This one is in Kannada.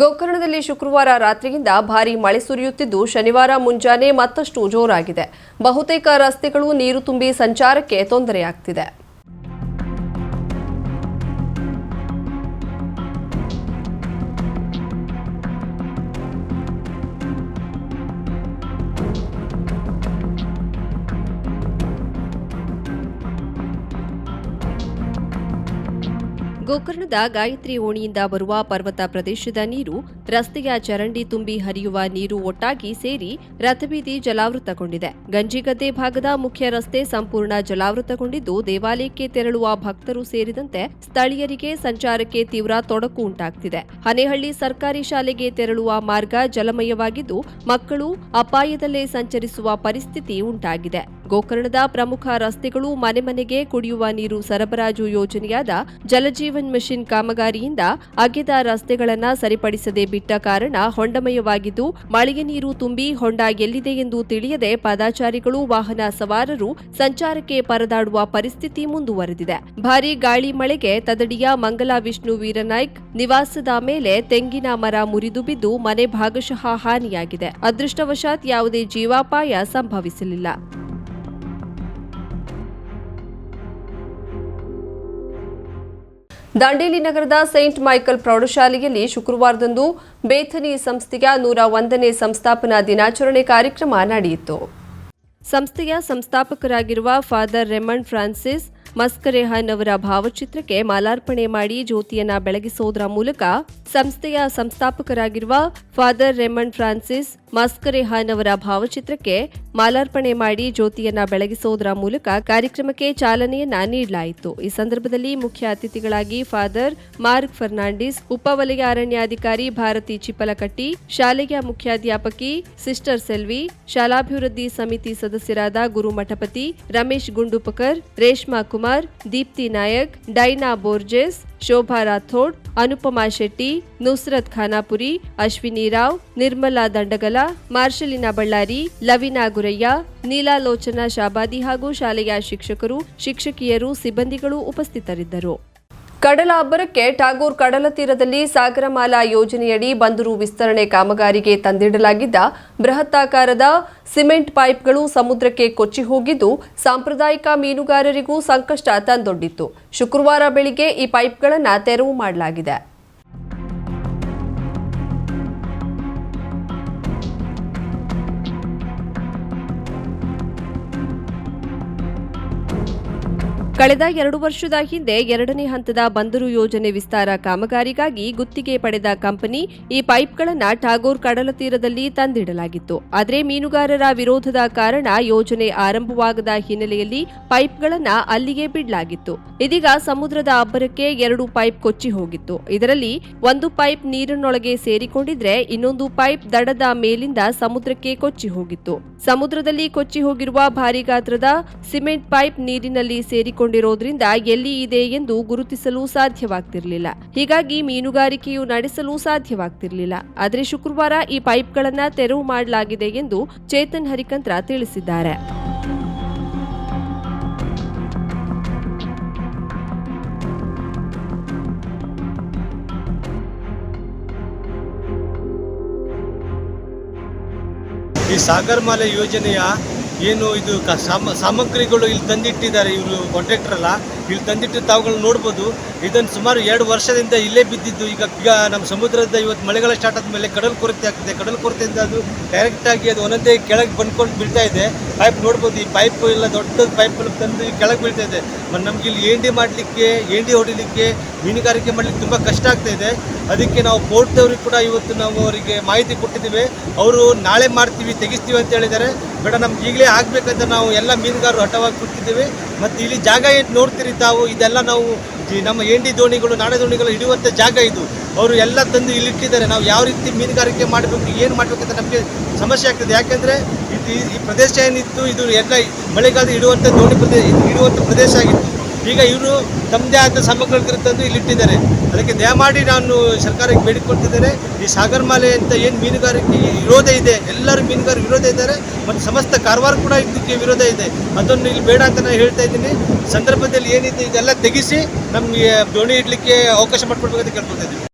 ಗೋಕರ್ಣದಲ್ಲಿ ಶುಕ್ರವಾರ ರಾತ್ರಿಯಿಂದ ಭಾರಿ ಮಳೆ ಸುರಿಯುತ್ತಿದ್ದು ಶನಿವಾರ ಮುಂಜಾನೆ ಮತ್ತಷ್ಟು ಜೋರಾಗಿದೆ. ಬಹುತೇಕ ರಸ್ತೆಗಳು ನೀರು ತುಂಬಿ ಸಂಚಾರಕ್ಕೆ ತೊಂದರೆಯಾಗ್ತಿದೆ. ಗೋಕರ್ಣದ ಗಾಯತ್ರಿ ಓಣಿಯಿಂದ ಬರುವ ಪರ್ವತ ಪ್ರದೇಶದ ನೀರು ರಸ್ತೆಯ ಚರಂಡಿ ತುಂಬಿ ಹರಿಯುವ ನೀರು ಒಟ್ಟಾಗಿ ಸೇರಿ ರಥಬೀದಿ ಜಲಾವೃತಗೊಂಡಿದೆ. ಗಂಜಿಗದ್ದೆ ಭಾಗದ ಮುಖ್ಯ ರಸ್ತೆ ಸಂಪೂರ್ಣ ಜಲಾವೃತಗೊಂಡಿದ್ದು ದೇವಾಲಯಕ್ಕೆ ತೆರಳುವ ಭಕ್ತರು ಸೇರಿದಂತೆ ಸ್ಥಳೀಯರಿಗೆ ಸಂಚಾರಕ್ಕೆ ತೀವ್ರ ತೊಡಕು ಉಂಟಾಗ್ತಿದೆ. ಹನೇಹಳ್ಳಿ ಸರ್ಕಾರಿ ಶಾಲೆಗೆ ತೆರಳುವ ಮಾರ್ಗ ಜಲಮಯವಾಗಿದ್ದು ಮಕ್ಕಳು ಅಪಾಯದಲ್ಲೇ ಸಂಚರಿಸುವ ಪರಿಸ್ಥಿತಿ ಉಂಟಾಗಿದೆ. ಗೋಕರ್ಣದ ಪ್ರಮುಖ ರಸ್ತೆಗಳು ಮನೆ ಮನೆಗೆ ಕುಡಿಯುವ ನೀರು ಸರಬರಾಜು ಯೋಜನೆಯಾದ ಜಲಜೀವನ್ ಮಿಷನ್ ಕಾಮಗಾರಿಯಿಂದ ಅಗೆದ ರಸ್ತೆಗಳನ್ನು ಸರಿಪಡಿಸದೆ ಬಿಟ್ಟ ಕಾರಣ ಹೊಂಡಮಯವಾಗಿದ್ದು ಮಳೆಯ ನೀರು ತುಂಬಿ ಹೊಂಡ ಎಲ್ಲಿದೆ ಎಂದು ತಿಳಿಯದೆ ಪಾದಾಚಾರಿಗಳು ವಾಹನ ಸವಾರರು ಸಂಚಾರಕ್ಕೆ ಪರದಾಡುವ ಪರಿಸ್ಥಿತಿ ಮುಂದುವರೆದಿದೆ. ಭಾರೀ ಗಾಳಿ ಮಳೆಗೆ ತದಡಿಯ ಮಂಗಲ ವಿಷ್ಣು ವೀರನಾಯ್ಕ್ ನಿವಾಸದ ಮೇಲೆ ತೆಂಗಿನ ಮರ ಮುರಿದು ಬಿದ್ದು ಮನೆ ಭಾಗಶಃ ಹಾನಿಯಾಗಿದೆ. ಅದೃಷ್ಟವಶಾತ್ ಯಾವುದೇ ಜೀವಾಪಾಯ ಸಂಭವಿಸಲಿಲ್ಲ. ದಾಂಡೇಲಿ ನಗರದ ಸೈಂಟ್ ಮೈಕಲ್ ಪ್ರೌಢಶಾಲೆಯಲ್ಲಿ ಶುಕ್ರವಾರದಂದು ಬೇಥನಿ ಸಂಸ್ಥೆಯ ನೂರ ಒಂದನೇ ಸಂಸ್ಥಾಪನಾ ದಿನಾಚರಣೆ ಕಾರ್ಯಕ್ರಮ ನಡೆಯಿತು. ಸಂಸ್ಥೆಯ ಸಂಸ್ಥಾಪಕರಾಗಿರುವ ಫಾದರ್ ರೆಮಂಡ್ ಫ್ರಾನ್ಸಿಸ್ ಮಸ್ಕರೆಹಾನ್ ಅವರ ಭಾವಚಿತ್ರಕ್ಕೆ ಮಾಲಾರ್ಪಣೆ ಮಾಡಿ ಜ್ಯೋತಿಯನ್ನ ಬೆಳಗಿಸೋದರ ಮೂಲಕ ಸಂಸ್ಥೆಯ ಸಂಸ್ಥಾಪಕರಾಗಿರುವ ಫಾದರ್ ರೆಮಂಡ್ ಫ್ರಾನ್ಸಿಸ್ ಮಸ್ಕರೆಹಾನ್ ಅವರ ಭಾವಚಿತ್ರಕ್ಕೆ ಮಾಲಾರ್ಪಣೆ ಮಾಡಿ ಜ್ಯೋತಿಯನ್ನ ಬೆಳಗಿಸುವುದರ ಮೂಲಕ ಕಾರ್ಯಕ್ರಮಕ್ಕೆ ಚಾಲನೆಯನ್ನ ನೀಡಲಾಯಿತು. ಈ ಸಂದರ್ಭದಲ್ಲಿ ಮುಖ್ಯ ಅತಿಥಿಗಳಾಗಿ ಫಾದರ್ ಮಾರ್ಕ್ ಫರ್ನಾಂಡಿಸ್ ಉಪವಲಯ ಅರಣ್ಯಾಧಿಕಾರಿ ಭಾರತಿ ಚಿಪ್ಪಲಕಟ್ಟಿ, ಶಾಲೆಯ ಮುಖ್ಯಾಧ್ಯಾಪಕಿ ಸಿಸ್ಟರ್ ಸೆಲ್ವಿ, ಶಾಲಾಭಿವೃದ್ಧಿ ಸಮಿತಿ ಸದಸ್ಯರಾದ ಗುರು ಮಠಪತಿ ರಮೇಶ್ ಗುಂಡುಪಕರ್, ರೇಷ್ಮಾ ಕುಮಾರ್, ದೀಪ್ತಿ ನಾಯಕ್, ಡೈನಾ ಬೋರ್ಜೆಸ್ ಶೋಭಾ ರಾಥೋಡ್, ಅನುಪಮಾ ಶೆಟ್ಟಿ, ನುಸ್ರತ್ ಖಾನಾಪುರಿ, ಅಶ್ವಿನಿ ರಾವ್, ನಿರ್ಮಲಾ ದಂಡಗಲ, ಮಾರ್ಷಲಿನಾ ಬಳ್ಳಾರಿ, ಲವಿನಾ ಗುರಯ್ಯ, ನೀಲಾಲೋಚನಾ ಶಾಬಾದಿ ಹಾಗೂ ಶಾಲೆಯ ಶಿಕ್ಷಕರು, ಶಿಕ್ಷಕಿಯರು, ಸಿಬ್ಬಂದಿಗಳು ಉಪಸ್ಥಿತರಿದ್ದರು. ಕಡಲ ಅಬ್ಬರಕ್ಕೆ ಟಾಗೋರ್ ಕಡಲ ತೀರದಲ್ಲಿ ಸಾಗರಮಾಲಾ ಯೋಜನೆಯಡಿ ಬಂದರು ವಿಸ್ತರಣೆ ಕಾಮಗಾರಿಗೆ ತಂದಿಡಲಾಗಿದ್ದ ಬೃಹತ್ತಾಕಾರದ ಸಿಮೆಂಟ್ ಪೈಪ್ಗಳು ಸಮುದ್ರಕ್ಕೆ ಕೊಚ್ಚಿ ಹೋಗಿದ್ದು, ಸಾಂಪ್ರದಾಯಿಕ ಮೀನುಗಾರರಿಗೂ ಸಂಕಷ್ಟ ತಂದೊಡ್ಡಿತ್ತು. ಶುಕ್ರವಾರ ಬೆಳಿಗ್ಗೆ ಈ ಪೈಪ್ಗಳನ್ನು ತೆರವು ಮಾಡಲಾಗಿದೆ. ಕಳೆದ ಎರಡು ವರ್ಷದ ಹಿಂದೆ ಎರಡನೇ ಹಂತದ ಬಂದರು ಯೋಜನೆ ವಿಸ್ತಾರ ಕಾಮಗಾರಿಗಾಗಿ ಗುತ್ತಿಗೆ ಪಡೆದ ಕಂಪನಿ ಈ ಪೈಪ್ಗಳನ್ನು ಠಾಗೋರ್ ಕಡಲ ತೀರದಲ್ಲಿ ತಂದಿಡಲಾಗಿತ್ತು. ಆದರೆ ಮೀನುಗಾರರ ವಿರೋಧದ ಕಾರಣ ಯೋಜನೆ ಆರಂಭವಾಗದ ಹಿನ್ನೆಲೆಯಲ್ಲಿ ಪೈಪ್ಗಳನ್ನು ಅಲ್ಲಿಗೆ ಬಿಡಲಾಗಿತ್ತು. ಇದೀಗ ಸಮುದ್ರದ ಅಬ್ಬರಕ್ಕೆ ಎರಡು ಪೈಪ್ ಕೊಚ್ಚಿ ಹೋಗಿತ್ತು. ಇದರಲ್ಲಿ ಒಂದು ಪೈಪ್ ನೀರಿನೊಳಗೆ ಸೇರಿಕೊಂಡಿದ್ರೆ ಇನ್ನೊಂದು ಪೈಪ್ ದಡದ ಮೇಲಿಂದ ಸಮುದ್ರಕ್ಕೆ ಕೊಚ್ಚಿ ಹೋಗಿತ್ತು. ಸಮುದ್ರದಲ್ಲಿ ಕೊಚ್ಚಿ ಹೋಗಿರುವ ಭಾರಿ ಗಾತ್ರದ ಸಿಮೆಂಟ್ ಪೈಪ್ ನೀರಿನಲ್ಲಿ ಸೇರಿಕೊಂಡಿರೋದ್ರಿಂದ ಎಲ್ಲಿ ಇದೆ ಎಂದು ಗುರುತಿಸಲು ಸಾಧ್ಯವಾಗ್ತಿರಲಿಲ್ಲ. ಹೀಗಾಗಿ ಮೀನುಗಾರಿಕೆಯು ನಡೆಸಲು ಸಾಧ್ಯವಾಗ್ತಿರಲಿಲ್ಲ. ಆದರೆ ಶುಕ್ರವಾರ ಈ ಪೈಪ್ಗಳನ್ನು ತೆರವು ಮಾಡಲಾಗಿದೆ ಎಂದು ಚೇತನ್ ಹರಿಕಂತ್ರ ತಿಳಿಸಿದ್ದಾರೆ. ಈ ಸಾಗರಮಾಲೆ ಯೋಜನೆಯ ಏನು ಇದು ಸಾಮ ಸಾಮಗ್ರಿಗಳು ಇಲ್ಲಿ ತಂದಿಟ್ಟಿದ್ದಾರೆ ಇವರು ಕಾಂಟ್ರಾಕ್ಟರ್ ಅಲ್ಲ. ಇಲ್ಲಿ ತಂದಿಟ್ಟು ತಾವುಗಳು ನೋಡ್ಬೋದು. ಇದನ್ನು ಸುಮಾರು ಎರಡು ವರ್ಷದಿಂದ ಇಲ್ಲೇ ಬಿದ್ದಿದ್ದು. ಈಗ ಈಗ ನಮ್ಮ ಸಮುದ್ರದ ಇವತ್ತು ಮಳೆಗಾಲ ಸ್ಟಾರ್ಟ್ ಆದಮೇಲೆ ಕಡಲ್ ಕೊರತೆ ಆಗ್ತಿದೆ. ಕಡಲ್ ಕೊರತೆಯಿಂದ ಅದು ಡೈರೆಕ್ಟಾಗಿ ಅದು ಒಂದೊಂದೇ ಕೆಳಗೆ ಬಂದ್ಕೊಂಡು ಬೀಳ್ತಾ ಇದೆ. ಪೈಪ್ ನೋಡ್ಬೋದು. ಈ ಪೈಪ್ ಎಲ್ಲ ದೊಡ್ಡ ಪೈಪ್ ತಂದು ಕೆಳಗೆ ಬೀಳ್ತಾ ಇದೆ. ಮತ್ತು ನಮ್ಗೆ ಇಲ್ಲಿ ಏಂಡಿ ಮಾಡಲಿಕ್ಕೆ ಏಂಡಿ ಹೊಡಿಲಿಕ್ಕೆ ಮೀನುಗಾರಿಕೆ ಮಾಡಲಿಕ್ಕೆ ತುಂಬ ಕಷ್ಟ ಆಗ್ತಾ ಇದೆ. ಅದಕ್ಕೆ ನಾವು ಪೋರ್ಟ್ದವ್ರಿಗೆ ಕೂಡ ಇವತ್ತು ನಾವು ಅವರಿಗೆ ಮಾಹಿತಿ ಕೊಟ್ಟಿದ್ದೀವಿ. ಅವರು ನಾಳೆ ಮಾಡ್ತೀವಿ, ತೆಗಿಸ್ತೀವಿ ಅಂತ ಹೇಳಿದ್ದಾರೆ. ಬೇಡ, ನಮ್ಗೆ ಈಗಲೇ ಆಗಬೇಕಂತ ನಾವು ಎಲ್ಲ ಮೀನುಗಾರರು ಹಠವಾಗಿ ಕೊಟ್ಟಿದ್ದೀವಿ ಮತ್ತು ಇಲ್ಲಿ ಜಾಗ ಏನು ನೋಡ್ತೀರಿ ತಾವು? ಇದೆಲ್ಲ ನಾವು ನಮ್ಮ ಏಂಡಿ ದೋಣಿಗಳು, ನಾಡೆ ದೋಣಿಗಳು ಹಿಡಿಯುವಂಥ ಜಾಗ ಇದು. ಅವರು ಎಲ್ಲ ತಂದು ಇಲ್ಲಿ ಇಟ್ಟಿದ್ದಾರೆ. ನಾವು ಯಾವ ರೀತಿ ಮೀನುಗಾರಿಕೆ ಮಾಡಬೇಕು, ಏನು ಮಾಡಬೇಕಂತ ನಮಗೆ ಸಮಸ್ಯೆ ಆಗ್ತದೆ. ಯಾಕೆಂದರೆ ಇದು ಈ- ಪ್ರದೇಶ ಏನಿತ್ತು, ಇದು ಎಲ್ಲ ಮಳೆಗಾಲ ಇಡುವಂಥ ದೋಣಿ ಪ್ರದೇಶ ಇಡುವಂಥ ಪ್ರದೇಶ ಆಗಿತ್ತು. ಈಗ ಇವರು ತಮ್ಮದೇ ಆದ ಸಾಮಗ್ರಿಗಳು ತಂದು ಇಲ್ಲಿಟ್ಟಿದ್ದಾರೆ ಅದಕ್ಕೆ ದಯಮಾಡಿ ನಾನು ಸರ್ಕಾರಕ್ಕೆ ಬೇಡಿಕೊಳ್ತಿದ್ದೇನೆ ಈ ಸಾಗರಮಾಲೆ ಅಂತ ಏನು ಮೀನುಗಾರಿಕೆ ವಿರೋಧ ಇದೆ, ಎಲ್ಲರೂ ಮೀನುಗಾರರು ವಿರೋಧ ಇದ್ದಾರೆ, ಮತ್ತು ಸಮಸ್ತ ಕಾರವಾರ ಕೂಡ ಇದಕ್ಕೆ ವಿರೋಧ ಇದೆ. ಅದನ್ನು ಇಲ್ಲಿ ಬೇಡ ಅಂತ ನಾನು ಹೇಳ್ತಾ ಇದ್ದೀನಿ. ಸಂದರ್ಭದಲ್ಲಿ ಏನಿದೆ, ಇದೆಲ್ಲ ತೆಗೆಸಿ ನಮಗೆ ದೋಣಿ ಇಡಲಿಕ್ಕೆ ಅವಕಾಶ ಮಾಡಿಕೊಡ್ಬೇಕಂತ ಕೇಳ್ಕೊತಾ ಇದ್ದೀನಿ.